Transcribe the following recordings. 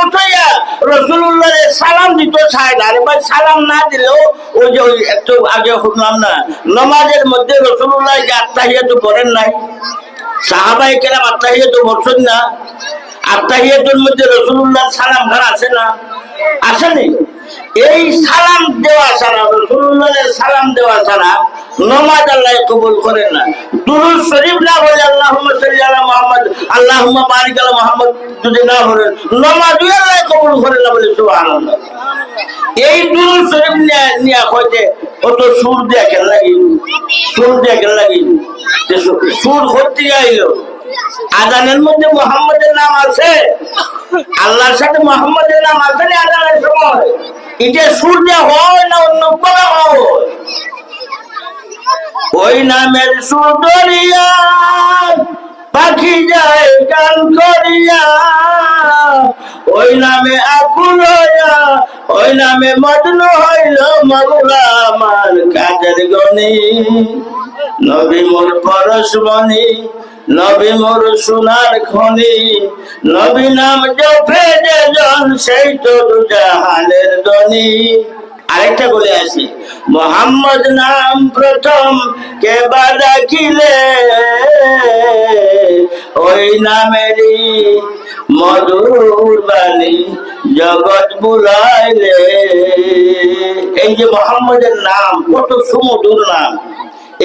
বসাইয়া রসুল্লাহ সালাম দিত চায় না। আরে ভাই, সালাম না দিলেও ওই যে ওই একটু আগে শুনলাম না, নমাজের মধ্যে রসুল্লাহ যে আত্মাহিয়াতু করেন নাই? সাহাবাই কেরাম আত্মাহিয়াতু বলছেন না, আত্মাহিয়াতের মধ্যে রসুল্লাহ সালাম ঘর আছে না? আসেনি এই সালাম দেওয়া ছাড়া, রসুল্লাহের সালাম দেওয়া ছাড়া নমাজ আল্লাহ কবুল করেন না। দুরুদ শরীফ না বলে আল্লাহুম্মা সাল্লি আলা মুহাম্মদ, আল্লাহুম্মা বারিক আলা মুহাম্মদ যদি না বলেন, নমাজই আল্লাহ কবুল করেন না বলে সুবহানাল্লাহ। এই দুরুদ শরীফ নিয়ে কইতে, অত সুর দিয়ে লাগি সুর দিয়ে সু- সুর করতে আইলো আজানের মধ্যে মোহাম্মদের নাম আছে। আল্লাহর সাথে মোহাম্মদের নাম আছে না আজানের সময়? এটা সুর দিয়ে হয় না অন্য কোনো হয়? ওই নামের সুর দরিয়া পাখি যায় গান করিয়া। ওই নামে আকুল হইয়া, ওই নামে মজনু হইল মগুলা আমার কাজের গনি নবী মোর পরশমণি নবী মোর সোনার খনি, নবী নাম জপে যে জন, সেই তো জাহানের দনি আরেকটা বলে আসি, মোহাম্মদ নাম প্রথম কে বা ডাকিলে? ওই নামেরই মধুর বাণী জগৎ বুলাইলে। এই যে মোহাম্মদের নাম, কত সুমধুর নাম।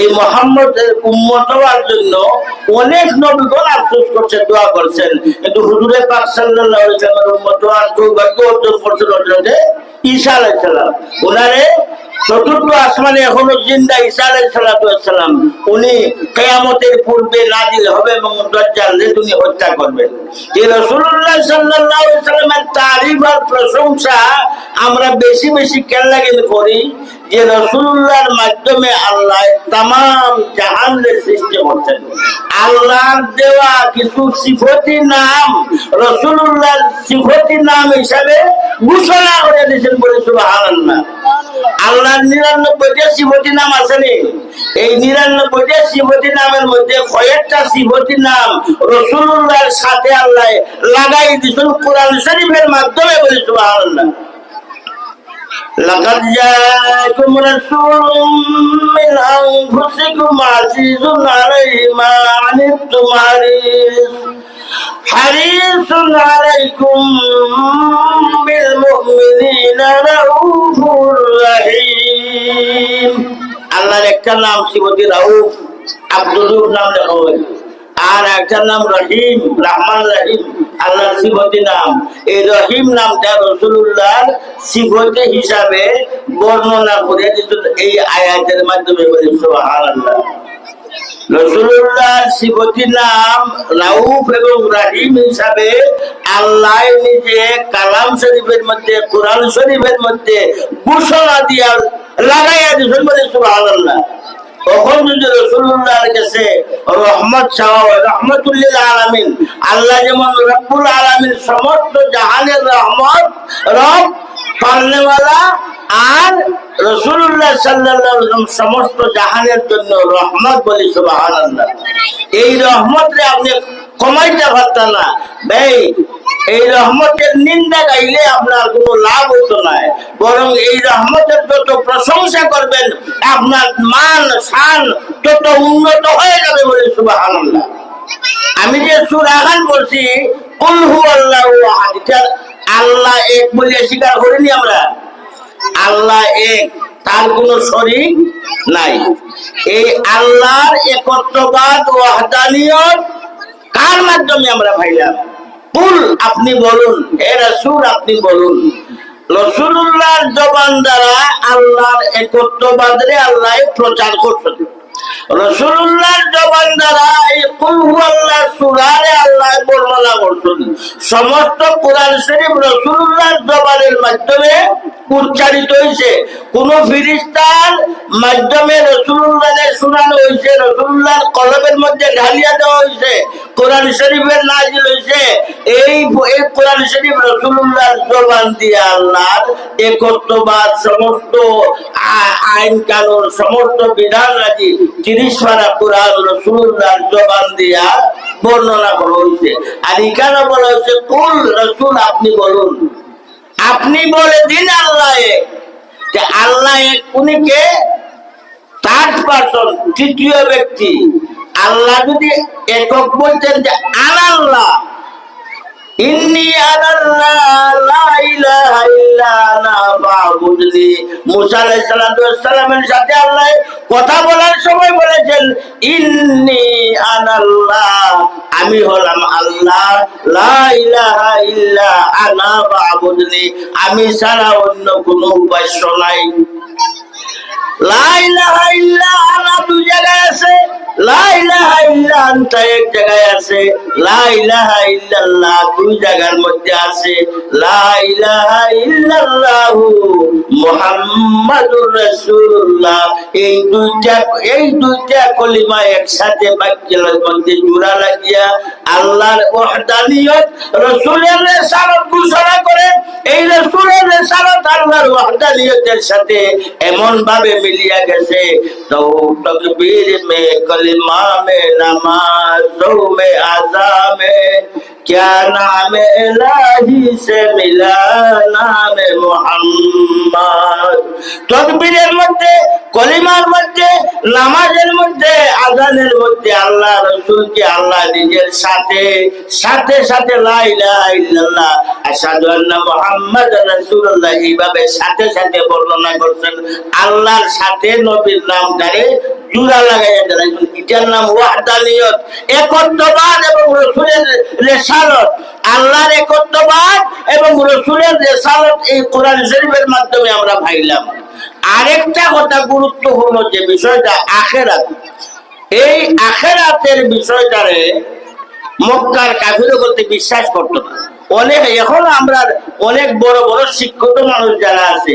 এই মোহাম্মদের উম্মত হওয়ার জন্য অনেক নবীগণ আফসোস করছেন দোয়া করছেন। কিন্তু হুজুরে পাক সাল্লাল্লাহু আলাইহি ওয়াসাল্লামের উম্মত হওয়ার সৌভাগ্য অর্জন করছেন হযরতে ঈসা আলাইহিস সালাম। ওনারে চতুর্থ আসমানে এখনও জিন্দা ঈসা আলাইহিস ওয়াসসালাম উনি কিয়ামতের পূর্বে নাজিল হবে এবং দাজ্জালকে তিনি হত্যা করবেন। এই রাসূলুল্লাহ সাল্লাল্লাহু আলাইহি ওয়াসাল্লামের তারিফ আর প্রশংসা আমরা বেশি বেশি কেন লাগে করি। যে রসুল্লাহর মাধ্যমে আল্লাহ তাম জাহানের সৃষ্টি করছেন। আল্লাহর দেওয়া কিছু সিফতি নাম রসুল্লাহর সিফতি নাম হিসাবে ঘোষণা করে দিয়েছেন বলে সুবহানাল্লাহ। আল্লাহর নিরানব্বইটা সিফতি নাম আসেনি এই নিরানব্বইটা সিফতি নামের মধ্যে কয়েকটা সিফতি নাম রসুল্লাহর সাথে আল্লাহ লাগাই দিয়েছেন কোরআন শরীফের মাধ্যমে বলে সুবহানাল্লাহ। لقد جاءكم رسول من أنفسكم عزيز عليه ما عنتم حريص حريص عليكم بالمؤمنين رؤوف رحيم আল্লাহর একটা নাম শ্রীমতী রাউফ আব্দুল রউফ নাম লেখা হয় আর একটা নাম রহিম, রহমান রহিম, আল্লাহর সিফতি নাম। এই রহিম নামটা রসুল্লাহর সিফতি হিসাবে বর্ণনা করে এই আয়াতের মাধ্যমে নাম রাউফ এবং রাহিম হিসাবে আল্লাহ নিজে কালাম শরীফের মধ্যে, কোরআন শরীফের মধ্যে ঘোষণা দিয়া লাগাইয়া দিয়েছেন বলে, সুবহানাল্লাহ। রহমত সমস্ত জাহানের রহমত জন্য রহমত বলি, সুবহানাল্লাহ। এই রহমতরে আপনি কমাইতে পারতেন না। ভাই, এই রহমতের নিন্দা গাইলে আপনার কোনো লাভ হতো না বরং এই রহমতের যত প্রশংসা করবেন, আপনার মান, শান তত উন্নত হয়ে যাবে বলে সুবহানাল্লাহ। আমি যে সুরাগান বলছি, কুল হু আল্লাহু আল্লাহ এক বলে স্বীকার করিনি আমরা। আল্লাহ এক, তার কোনো শরীক নাই। এই আল্লাহর একত্ববাদ ওয়াহদানিয়ত কার মাধ্যমে আমরা ভাইলাম? কুল, আপনি বলুন এরা সুর আপনি বলুন। রসুল্লাহর জবান দ্বারা আল্লাহর একত্ববাদরে আল্লাহ প্রচার করছেন। উচ্চারিত হয়েছে। কোন ফিরিস্তার মাধ্যমে হয়েছে কলমের মধ্যে ঢালিয়া দেওয়া হয়েছে, কোরআন শরীফের নাজিল হয়েছে। এই কোরআন শরীফ জবান দিয়ে একত্ববাদ, সমস্ত আইন কানুন সমস্ত বিধান রাজি তিরিশ রসুল্লাহর জবান দিয়া বর্ণনা করা হয়েছে আর এখানে বলা হয়েছে, কুল রসুল, আপনি বলুন আপনি বলে দিন আল্লাহ। যে আল্লাহ এক উনি কে থার্ড পার্সন তৃতীয় ব্যক্তি আল্লাহ যদি একক বলতেন যে আনাল্লাহ ইন্নি আনাল্লাহ কথা বলার বলেছেন আমি হলাম আল্লাহ। লা আনা ফাবুদনি আমি ছাড়া অন্য কোনো উপাস্য নাই। আছে। এই দুইটা কলিমা একসাথে বাক্যের মধ্যে জোড়া লাগিয়া আল্লাহর রাসূলের করে, এই রাসূলের সাথে এমন ভাবে মিলিয়া গেছে তো তকবীর মে কলিমা মে নামাজ মে আজা মে क्या नाम इलाही से मिला नाम মোহাম্মদ তকবীরের মধ্যে কলিমার মধ্যে নামাজের মধ্যে আজানের মধ্যে আল্লাহ রসুলকে আল্লাহ নিজের সাথে সাথে সাথে লা ইলাহা ইল্লাল্লাহ আশহাদু আন্না মুহাম্মাদ রাসূলুল্লাহ এইভাবে সাথে সাথে বর্ণনা করছেন আল্লাহর সাথে নবীর নামটারে জুড়া লাগাইয়া দেয় এটার নাম ওয়াহদানিয়ত, একত্ববাদ এবং রসুলের রেসালত। আল্লাহর একত্ববাদ এবং রসুলের রেসালত এই কোরআন শরীফের মাধ্যমে আমরা পাইলাম। আরেকটা কথা গুরুত্বপূর্ণ যে বিষয়টা আখেরাত। এই আখেরাতের বিষয়টারে মক্কার কাফিরও করতে বিশ্বাস করতো না। অনেক এখন আমরা অনেক বড় বড় শিক্ষিত মানুষ যারা আছে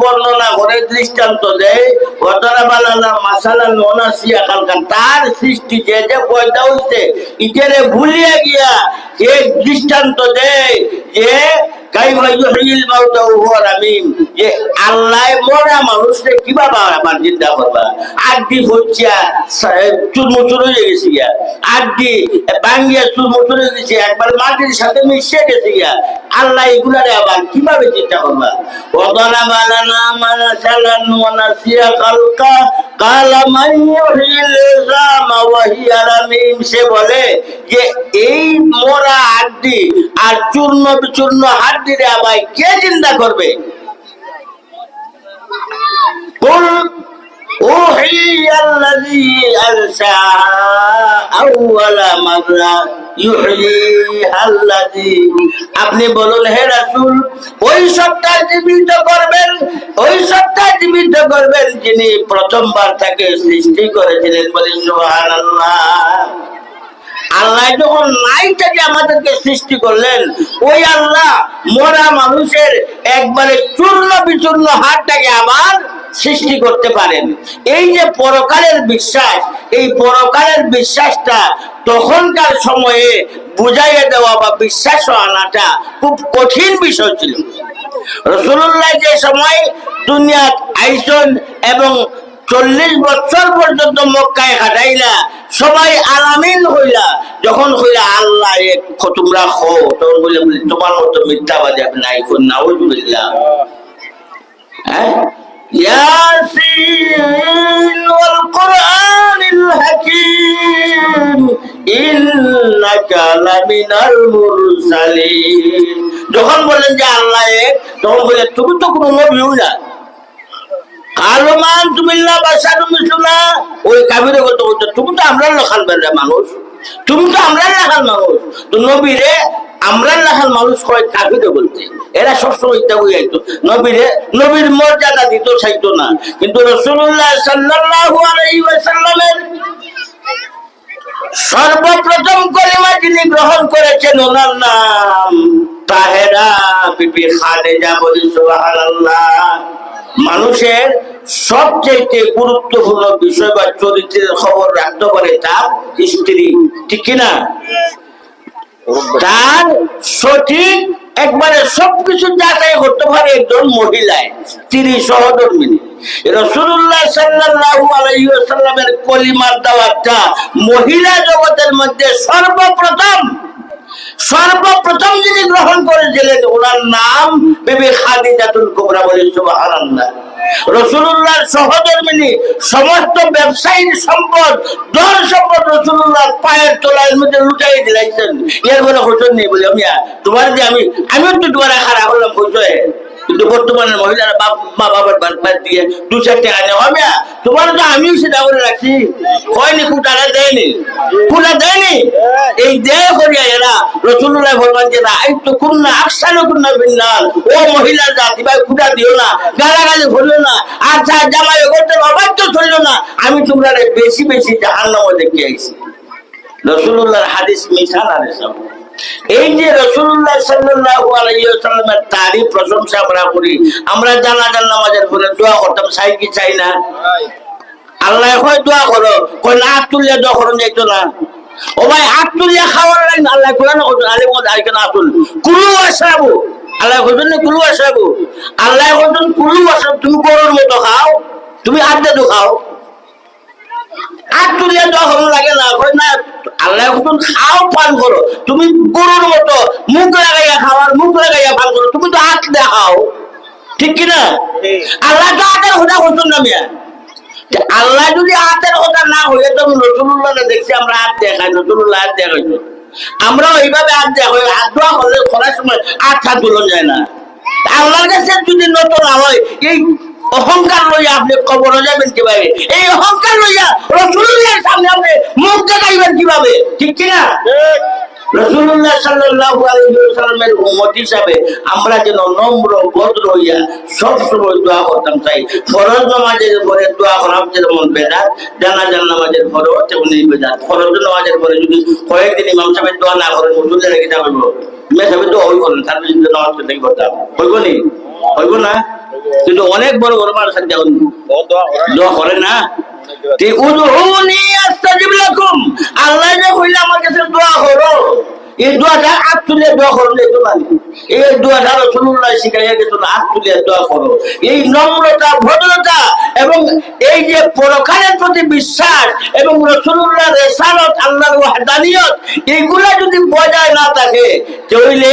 বর্ণনা করে, দৃষ্টান্ত দেয় তার সৃষ্টি যে যে পয়দা হইছে, ইটারে ভুলিয়া গিয়া যে দৃষ্টান্ত দেয় যে, কাইফা ইউহিল মাউতা হুয়া রামিম আল্লাহ মরা মানুষকে কীভাবে আবার জিন্দা করবা? আড্ডি ফুচিয়া চুরমুচুর হয়ে গেছে গিয়া। আড্ডি বাঙ্গিয়া চুরমুচুর হয়ে গেছে, একবার মাটির সাথে মিশে গেছে গিয়া। আল্লাহ এগুলারে আবার কীভাবে চিন্তা করবা? ওদলা বালানা কালা মান ইউহিল ইজামা ওয়া হিয়া রামিম সে বলে যে, এই মরা হাড্ডি আর চূর্ণ বিচূর্ণ হাড্ডি রে আবার কে চিন্তা করবে? قل أوحي الذي أنشأها أول مرة يحييها الذي আপনি বলুন হে রাসূল ওই সত্তা জীবিত করবেন ওই সত্তা জীবিত করবেন যিনি প্রথমবার তাকে সৃষ্টি করেছিলেন বলে সুবহানাল্লাহ আল্লাহ যখন নাই থেকে আমাদেরকে সৃষ্টি করলেন, ওই আল্লাহ মরা মানুষের একবারে চূর্ণ বিচূর্ণ হাতটাকে আবার সৃষ্টি করতে পারেন। এই যে পরকালের বিশ্বাস, এই পরকালের বিশ্বাসটা তখনকার সময়ে বুঝাইয়ে দেওয়া বা বিশ্বাস আনাটা খুব কঠিন বিষয় ছিল। রসুল্লাহ যে সময় দুনিয়া আইসন এবং চল্লিশ বছর পর্যন্ত মক্কায় কাটাইলা সবাই আলামিন হইলা যখন হইলা আল্লাহ এক খ- তোমরা খো তখন বলে বলে, তোমার মতো মিথ্যাবাদী আপনি নাই কোন নাউজুবিল্লাহ হ্যাঁ ياسين والقرآن الحكيم إنك لمن المرسلين যখন বলেন যে আল্লাহ এক তখন বলে তুমি তো কোনো নবীও না কালমান মিসলুনা ওই কাবিরে কত বলতো তুমি তো আমরা লেখান বেড়ে মানুষ। তুমি তো আমরা লেখান মানুষ। তো নবীরে আমরা লেখান মানুষ কয় কাবিরে বলতে। এরা সবসময় ইত্যা হয়ে নবীরে, নবীর মর্যাদা দিত, চাইতো না। কিন্তু রসুল্লাহ সাল্লাল্লাহু আলাইহি সর্বপ্রথম কলিমা যিনি গ্রহণ করেছেন, ওনার নাম তাহেরা বিবি খালেজা বলি, সুবহানাল্লাহ। মানুষের সবচেয়ে গুরুত্বপূর্ণ বিষয় বা চরিত্রের খবর রাখতে পারে তার স্ত্রী, ঠিক কিনা? তার সঠিক একবারে সবকিছু যাচাই করতে পারে একজন মহিলায়, স্ত্রী সহধর্মিনী রসুল্লাহ মহিলা জগতের মধ্যে সর্বপ্রথম সর্বপ্রথম যিনি গ্রহণ করেছিলেন, ওনার নাম বিবি খাদিজাতুল কুবরা বলে সহধর্মিনী, সমস্ত ব্যবসায়ীর সম্পদ ধন সম্পদ রসুল্লাহর পায়ের তোলার মধ্যে লুটাই দিলাইছেন। এর কোনো হোসন নেই বলে আমি তোমার যে আমি, আমিও তো তোমার খারাপ হলাম হোসে কিন্তু বর্তমানে মহিলারা মা বাবার বাদ দিয়ে দু চারটে আনে হবে। তোমার তো আমিও সেটা করে রাখছি। হয়নি কুটারা দেয়নি। কুটা দেয়নি। এই দেয় করিয়া এরা রসুল্লাহ বলবেন যে না এই তো কুন্না আকসানো কুন্না বিন্নাল ও মহিলা জাতি, ভাই কুটা দিও না, গালাগালি করিও না আচ্ছা জামাই করতে অবাধ্য চলিও না। আমি তোমরা বেশি বেশি জাহান্নাম দেখে আইছি রসুল্লাহর হাদিস মিশান সব এই যে রসুল্লাহ সাল্লাল্লাহু আলাইহি ওয়াসাল্লামের তারই প্রশংসা আমরা করি, আমরা জানাজার নামাজের পরে দোয়া করতাম, চাই কি চাই না? আল্লাহ কয়, দোয়া করো। কয়, না, হাত তুলিয়া দোয়া করুন যাইতো না ও ভাই, হাত তুলিয়া খাওয়ার লাইন আল্লাহ কোরআন করছেন আলিম কথা আইকে না আসুন কুলু আসাবো আল্লাহ করছেন কুলু আসাবো আল্লাহ করছেন কুলু আসাব তুমি গরুর মতো খাও, তুমি আড্ডা তো খাও। আর তুলিয়া যখন লাগে না। কই না আল্লাহ এখন খাও পান করো। তুমি গরুর মতো মুখ লাগাইয়া খাওয়ার মুখ লাগাইয়া পান করো। তুমি তো হাত দেখাও। ঠিক কি না আল্লাহ তো হাতের হোদা করতো না মিয়া। আল্লাহ যদি হাতের কথা না হয়ে তো রসুল্লাহ দেখছি আমরা হাত দেখাই রসুল্লাহ হাত দেখাইছো। আমরা ওইভাবে হাত দেখা হয় হাত দেওয়া হলে করার সময় হাত হাত তুলন যায় না। আল্লাহর কাছে যদি নতুন হয় এই অহংকার লইয়া আপনি কবর যাবেন কীভাবে? এই অহংকার লইয়া রসুল্লাহর সামনে আপনি মুখ দেখাইবেন কীভাবে? ঠিক কিনা? রসুল্লাহ সাল্লাল্লাহু আলাইহি ওয়াসাল্লামের উম্মত হিসাবে আমরা যেন নম্র ভদ্র হইয়া সব দোয়া করতাম চাই ফরজ নামাজের পরে দোয়া করা যেমন বেদাত জানাজার নামাজের পরেও তেমনি বেদাত। ফরজ নামাজের পরে যদি কয়েকদিন ইমাম সাহেব দোয়া না করেন মুসল্লি রেখে যাবেন ইমাম সাহেব দোয়া হইব না তার নামাজ করতাম হইব নি? হইব না? কিন্তু অনেক বড় বড় মানুষ আছে এখন দোয়া করে না? আল্লাহ যে কইলে, আমার কাছে দোয়া করো। এই দোয়াটা হাত এই দোয়া এই দোয়াটা শিখাইয়া দোয়া করো। এই নম্রতা, ভদ্রতা এবং এই যে পরকালের প্রতি বিশ্বাস এবং রাসূলুল্লাহ রিসালাত, আল্লাহর ওয়াহদানিয়ত, এগুলা যদি বজায় না থাকে, তাহলে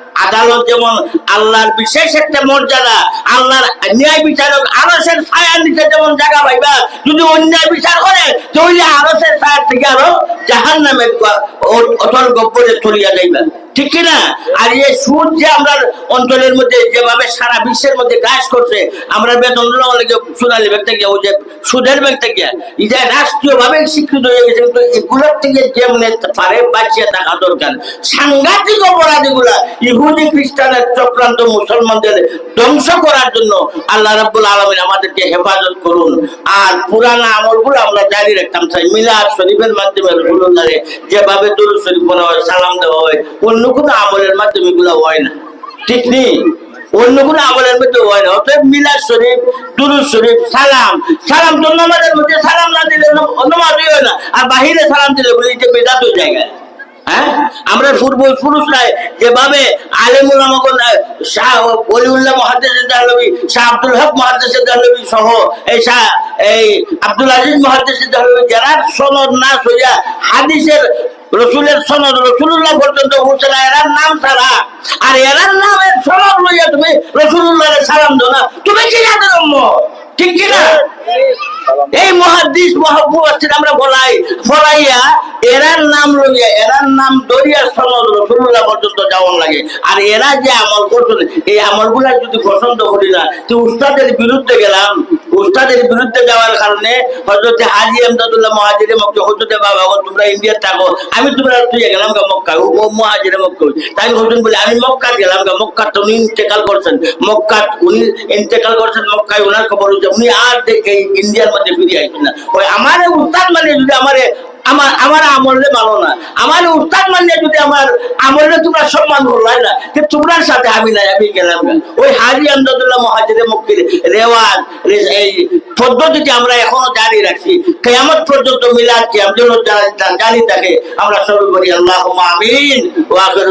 আদালত যেমন আল্লাহর বিশেষ একটা মর্যাদা, আল্লাহর ন্যায় বিচারক আরসের ছায়ার নিচে যেমন জায়গা পাইবা, যদি অন্যায় বিচার করে, তাহলে আরসের ছায়ার থেকে আরও জাহান নামে অটল গব্বরে চলিয়া যাইবা। ঠিক কি না? আর এই সুদ যে আমরা অঞ্চলের মধ্যে যেভাবে সারা বিশ্বের মধ্যে কাজ করছে, আমরা বেতন লেগে সোনালী ব্যাগ থেকে, ওই যে সুদের ব্যাগ থেকে রাষ্ট্রীয় ভাবে স্বীকৃত হয়ে গেছে, কিন্তু এগুলোর থেকে যেমন পারে বাঁচিয়ে থাকা দরকার। সাংঘাতিক অপরাধ এগুলা ইহুদি খ্রিস্টানের চক্রান্ত মুসলমানদের ধ্বংস করার জন্য আল্লাহ রাব্বুল আলমিন আমাদেরকে হেফাজত করুন। আর পুরানা আমলগুলো আমরা জারি রাখতাম চাই মিলাদ শরীফের মাধ্যমে রসুল্লাহে যেভাবে দুরুদ শরীফ বলা হয়, সালাম দেওয়া হয়, অন্য কোনো আমলের মাধ্যমে এগুলো হয় না। ঠিক নেই? অন্য কোনো আমলের মধ্যে হয় না। অতএব মিলাদ শরীফ, দুরুদ শরীফ, সালাম। সালাম তো নামাজের মধ্যে সালাম না দিলে নমাজই হয় না। আর বাহিরে সালাম দিলে বলি যে বেদাত জায়গায়। হ্যাঁ? আমরা আলেমুল শাহ মহাদেশ শাহ মহাদেশ এই আব্দুল মহাদেশ সনদ না হাদিসের রসুলের সনদ রসুল্লাহ পর্যন্ত এরার নাম ছাড়া। আর এরার নামের সনদ লইয়া তুমি রসুল্লাহ সালাম দো না। তুমি কি জানো ঠিক কিনা? এই মহাদিস মহাবুয়াসির আমরা বলাই ফলাইয়া এরার নাম লইয়া, এরার নাম দরিয়া সনদ রসুল্লাহ পর্যন্ত যাওয়ার লাগে। আর এরা যে আমল করছেন এই আমলগুলা যদি পছন্দ করি না, তো উস্তাদের বিরুদ্ধে গেলাম। উস্তাদের বিরুদ্ধে যাওয়ার কারণে হজরতে হাজি আমদাদুল্লাহ মহাজিরে মক্কা হজরতে বাবা তোমরা ইন্ডিয়ার থাকো, আমি তোমরা তুই গেলাম গা মক্কা ও মহাজিরে মক্কা। তাই হজুর বলে, আমি মক্কা গেলাম গা মক্কা, তো উনি ইন্তেকাল করছেন। মক্কা, উনি ইন্তেকাল করছেন মক্কায় ওনার খবর হচ্ছে, উনি আর দে- এই ইন্ডিয়ার মধ্যে ফিরে আসবেন না। ওই আমার উস্তাদ মানে যদি আমারে আমার আমার আমলে মানো না। আমার উস্তাদ মানে যদি আমার আমলে তোমরা সম্মান করলাই না যে তোমরার সাথে আমি নাই, আমি গেলাম ওই হাজি আমদাদুল্লাহ মহাজিরে মুক্তির রেওয়াজ এই পদ্ধতিটি আমরা এখনও জারি রাখছি। কেয়ামত পর্যন্ত মিলাদ কি আমি জানি থাকে আমরা বলি আল্লাহ আমিন। ওয়াকির